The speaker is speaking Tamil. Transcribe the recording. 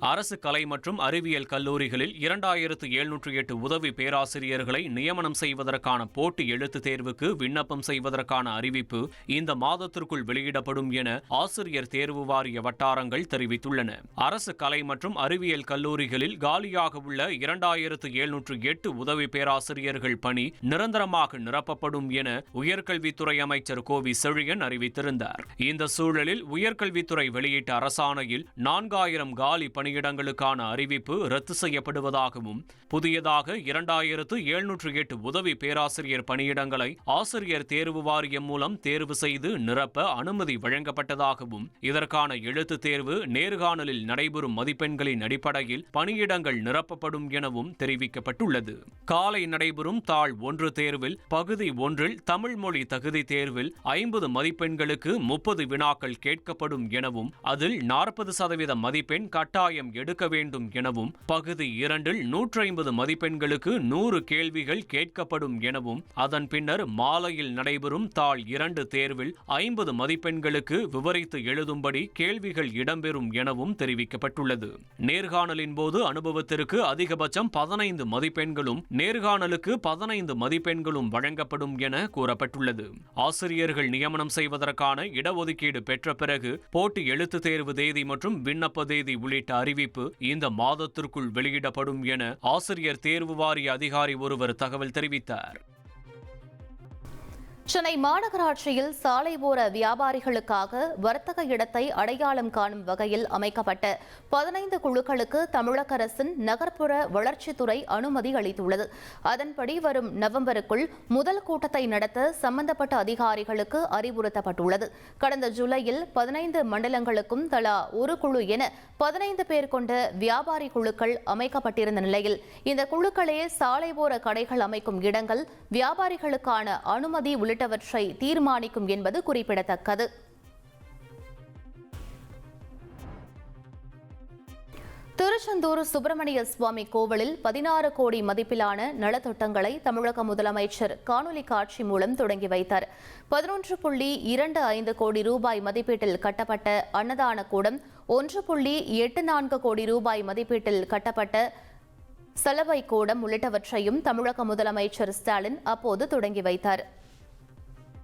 அரசு கலை மற்றும் அறிவியல் கல்லூரிகளில் இரண்டாயிரத்து எழுநூற்று எட்டு உதவி பேராசிரியர்களை நியமனம் செய்வதற்கான போட்டி எழுத்துத் தேர்வுக்கு விண்ணப்பம் செய்வதற்கான அறிவிப்பு இந்த மாதத்திற்குள் வெளியிடப்படும் என ஆசிரியர் தேர்வு வாரிய வட்டாரங்கள் தெரிவித்துள்ளன. அரசு கலை மற்றும் அறிவியல் கல்லூரிகளில் காலியாக உள்ள இரண்டாயிரத்து எழுநூற்று எட்டு உதவி பேராசிரியர்கள் பணி நிரந்தரமாக நிரப்பப்படும் என உயர்கல்வித்துறை அமைச்சர் கோவி செழியன் அறிவித்திருந்தார். இந்த சூழலில் உயர்கல்வித்துறை வெளியிட்ட அரசாணையில் நான்காயிரம் காலி பணி பணியிடங்களுக்கான அறிவிப்பு ரத்து செய்யப்படுவதாகவும் புதியதாக இரண்டாயிரத்து எழுநூற்று எட்டு உதவி பேராசிரியர் பணியிடங்களை ஆசிரியர் தேர்வு வாரியம் மூலம் தேர்வு செய்து நிரப்ப அனுமதி வழங்கப்பட்டதாகவும் இதற்கான எழுத்து தேர்வு நேர்காணலில் நடைபெறும் மதிப்பெண்களின் அடிப்படையில் பணியிடங்கள் நிரப்பப்படும் எனவும் தெரிவிக்கப்பட்டுள்ளது. காலை நடைபெறும் தாள் ஒன்று தேர்வில் பகுதி ஒன்றில் தமிழ் மொழி தகுதி தேர்வில் ஐம்பது மதிப்பெண்களுக்கு முப்பது வினாக்கள் கேட்கப்படும் எனவும் அதில் நாற்பது சதவீத மதிப்பெண் கட்டாய கட்டாயம் எடுக்க வேண்டும் எனவும் பகுதி இரண்டில் நூற்றி ஐம்பது மதிப்பெண்களுக்கு நூறு கேள்விகள் கேட்கப்படும் எனவும் அதன் பின்னர் மாலையில் நடைபெறும் தாள் இரண்டு தேர்வில் ஐம்பது மதிப்பெண்களுக்கு விவரித்து எழுதும்படி கேள்விகள் இடம்பெறும் எனவும் தெரிவிக்கப்பட்டுள்ளது. நேர்காணலின் போது அனுபவத்திற்கு அதிகபட்சம் பதினைந்து மதிப்பெண்களும் நேர்காணலுக்கு பதினைந்து மதிப்பெண்களும் வழங்கப்படும் என கூறப்பட்டுள்ளது. ஆசிரியர்கள் நியமனம் செய்வதற்கான இடஒதுக்கீடு பெற்ற பிறகு போட்டி எழுத்து தேர்வு தேதி மற்றும் விண்ணப்ப தேதி உள்ளிட்ட அறிவிப்பு இந்த மாதத்திற்குள் வெளியிடப்படும் என ஆசிரியர் தேர்வு வாரிய அதிகாரி ஒருவர் தகவல் தெரிவித்தார். சென்னை மாநகராட்சியில் சாலை ஓர வியாபாரிகளுக்காக வர்த்தக இடத்தை அடையாளம் காணும் வகையில் அமைக்கப்பட்ட பதினைந்து குழுக்களுக்கு தமிழக அரசின் நகர்ப்புற வளர்ச்சித்துறை அனுமதி அளித்துள்ளது. அதன்படி வரும் நவம்பருக்குள் முதல் கூட்டத்தை நடத்த சம்பந்தப்பட்ட அதிகாரிகளுக்கு அறிவுறுத்தப்பட்டுள்ளது. கடந்த ஜூலையில் பதினைந்து மண்டலங்களுக்கும் தலா ஒரு குழு என பதினைந்து பேர் கொண்ட வியாபாரி குழுக்கள் அமைக்கப்பட்டிருந்த நிலையில் இந்த குழுக்களே சாலை ஓர கடைகள் அமைக்கும் இடங்கள் வியாபாரிகளுக்கான அனுமதி உள்ளிட்டவற்றை தீர்மானிக்கும் என்பது குறிப்பிடத்தக்கது. திருச்செந்தூர் சுப்பிரமணிய சுவாமி கோவிலில் பதினாறு கோடி மதிப்பிலான நலத்திட்டங்களை தமிழக முதலமைச்சர் காணொலி காட்சி மூலம் தொடங்கி வைத்தார். பதினொன்று புள்ளி இரண்டு ஐந்து கோடி ரூபாய் மதிப்பீட்டில் கட்டப்பட்ட அன்னதான கூடம் ஒன்று புள்ளி எட்டு நான்கு கோடி ரூபாய் மதிப்பீட்டில் கட்டப்பட்ட சலவை கூடம் உள்ளிட்டவற்றையும் தமிழக முதலமைச்சர் ஸ்டாலின் அப்போது தொடங்கி வைத்தார்.